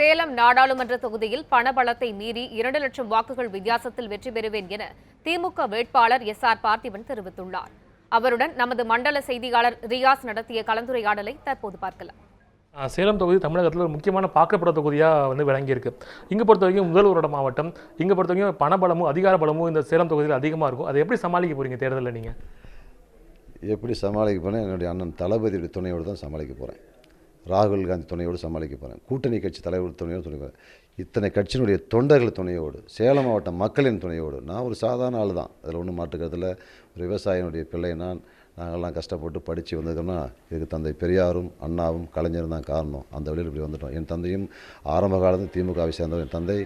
சேலம் நாடாளுமன்ற தொகுதியில் பணபலத்தை மீறி இரண்டு லட்சம் வாக்குகள் வித்தியாசத்தில் வெற்றி பெறுவேன் என திமுக வேட்பாளர் எஸ் ஆர் பார்த்திபன் தெரிவித்துள்ளார். அவருடன் நமது மண்டல செய்தியாளர் ரியாஸ் நடத்திய கலந்துரையாடலை தற்போது பார்க்கலாம். சேலம் தொகுதி தமிழகத்தில் ஒரு முக்கியமான பார்க்கப்பட தொகுதியாக வந்து விளங்கியிருக்கு. இங்கே பொறுத்த வரைக்கும் முதல்வரோட மாவட்டம் இங்கே பொறுத்த வரைக்கும் பணபலமும் அதிகார பலமும் இந்த சேலம் தொகுதியில் அதிகமாக இருக்கும். அதை எப்படி சமாளிக்க போறீங்க தேர்தலில் நீங்கள் எப்படி சமாளிக்க போகிறேன் என்னுடைய அண்ணன் தளபதியுடைய துணையோடு தான் சமாளிக்க போகிறேன் ராகுல் காந்தி துணையோடு சமாளிக்க போகிறேன் கூட்டணி கட்சி தலைவர் துணையோடு துணை இத்தனை கட்சியினுடைய தொண்டர்கள் துணையோடு சேலம் மாவட்ட மக்களின் துணையோடு நான் ஒரு சாதாரண ஆள் தான் அதில் ஒன்றும் மாற்றுக்கிறதுல ஒரு விவசாயினுடைய பிள்ளை நான். நாங்கள்லாம் கஷ்டப்பட்டு படித்து வந்திருக்கோம்னா இதுக்கு தந்தை பெரியாரும் அண்ணாவும் கலைஞரும் தான் காரணம். அந்த வழியில் இப்படி வந்துட்டோம். என் தந்தையும் ஆரம்ப காலத்தில் திமுகவை சேர்ந்தவர். என் தந்தை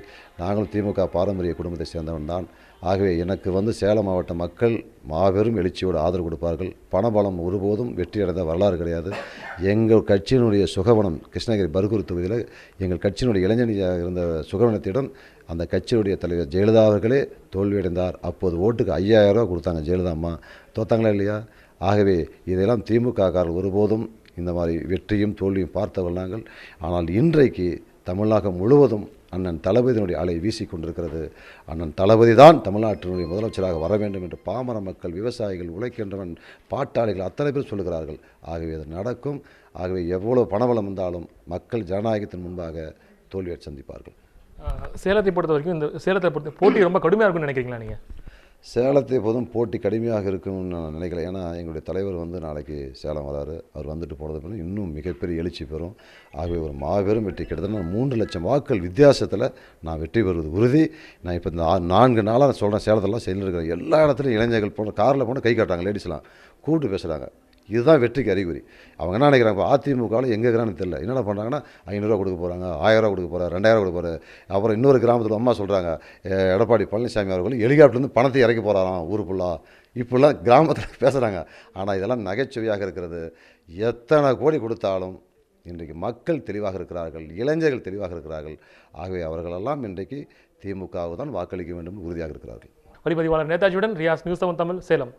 நாங்களும் திமுக பாரம்பரிய குடும்பத்தை சேர்ந்தவன் தான். ஆகவே எனக்கு வந்து சேலம் மாவட்ட மக்கள் மாபெரும் எழுச்சியோடு ஆதரவு கொடுப்பார்கள். பணபலம் ஒருபோதும் வெற்றி அடைந்த வரலாறு கிடையாது. எங்கள் கட்சியினுடைய சுகவனம் கிருஷ்ணகிரி பர்கூர் தொகுதியில் எங்கள் கட்சியினுடைய இளைஞனியாக இருந்த சுகவனத்திடம் அந்த கட்சியுடைய தலைவர் ஜெயலலிதா அவர்களே தோல்வியடைந்தார் அப்போது ஓட்டுக்கு ஐயாயிரம் ரூபா கொடுத்தாங்க ஜெயலலிதா அம்மா. தோத்தாங்களா இல்லையா? ஆகவே இதெல்லாம் திமுக ஒருபோதும் இந்த மாதிரி வெற்றியும் தோல்வியும் பார்த்தவர்கள் நாங்கள். ஆனால் இன்றைக்கு தமிழ்நாடு முழுவதும் அண்ணன் தளபதியினுடைய அலை வீசி கொண்டிருக்கிறது. அண்ணன் தளபதி தான் தமிழ்நாட்டினுடைய முதலமைச்சராக வர வேண்டும் என்று பாமர மக்கள் விவசாயிகள் உழைக்கின்றவன் பாட்டாளிகள் அத்தனை பேர் சொல்லுகிறார்கள். ஆகவே அது நடக்கும். ஆகவே எவ்வளோ பணபலம் வந்தாலும் மக்கள் ஜனநாயகத்தின் முன்பாக தோல்வியை சந்திப்பார்கள். சேலத்தை பொறுத்த வரைக்கும் இந்த சேலத்தை பொறுத்த போட்டி ரொம்ப கடுமையாக இருக்கும்னு நினைக்கிறீங்களா நீங்கள் சேலத்தை எப்போதும் போட்டி கடுமையாக இருக்கும்னு நான் நினைக்கிறேன் ஏன்னா எங்களுடைய தலைவர் வந்து நாளைக்கு சேலம் வராரு. அவர் வந்துட்டு போனது பிறகு இன்னும் மிகப்பெரிய எழுச்சி பெறும். ஆகவே ஒரு மாபெரும் வெற்றி. கிட்டத்தட்ட மூன்று லட்சம் வாக்கள் வித்தியாசத்தில் நான் வெற்றி பெறுவது உறுதி. நான் இப்போ இந்த நான்கு நாளாக நான் சொல்கிறேன் சேலத்தெல்லாம் செஞ்சுட்டு இருக்கிறேன் எல்லா இடத்துலையும் இளைஞர்கள் போன காரில் போனால் கை காட்டுறாங்க லேடிஸ்லாம் கூப்பிட்டு பேசுகிறாங்க இதுதான் வெற்றிக்கு அறிகுறி. அவங்க என்ன நினைக்கிறாங்க இப்போ அதிமுகவில் எங்கே இருக்கிறான்னு தெரியல. என்னென்ன பண்ணுறாங்கன்னா ஐநூறுரூவா கொடுக்க போகிறாங்க ஆயிரரூவா கொடுக்க போகிறார் ரெண்டாயிரம் கொடுக்க போகிறார் அப்புறம் இன்னொரு கிராமத்தில் அம்மா சொல்கிறாங்க எடப்பாடி பழனிசாமி அவர்கள் ஹெலிகாப்டர்லேருந்து பணத்தை இறக்கி போகிறாராம் ஊர் ஃபுல்லாக இப்படிலாம் கிராமத்தில் பேசுகிறாங்க ஆனால் இதெல்லாம் நகைச்சுவையாக இருக்கிறது. எத்தனை கோடி கொடுத்தாலும் இன்றைக்கு மக்கள் தெளிவாக இருக்கிறார்கள் இளைஞர்கள் தெளிவாக இருக்கிறார்கள். ஆகவே அவர்களெல்லாம் இன்றைக்கு திமுகவு தான் வாக்களிக்க வேண்டும் உறுதியாக இருக்கிறார்கள். ஒளிப்பதிவாளர் நேதாஜியுடன் ரியாஸ் நியூஸ் செவன் தமிழ் சேலம்.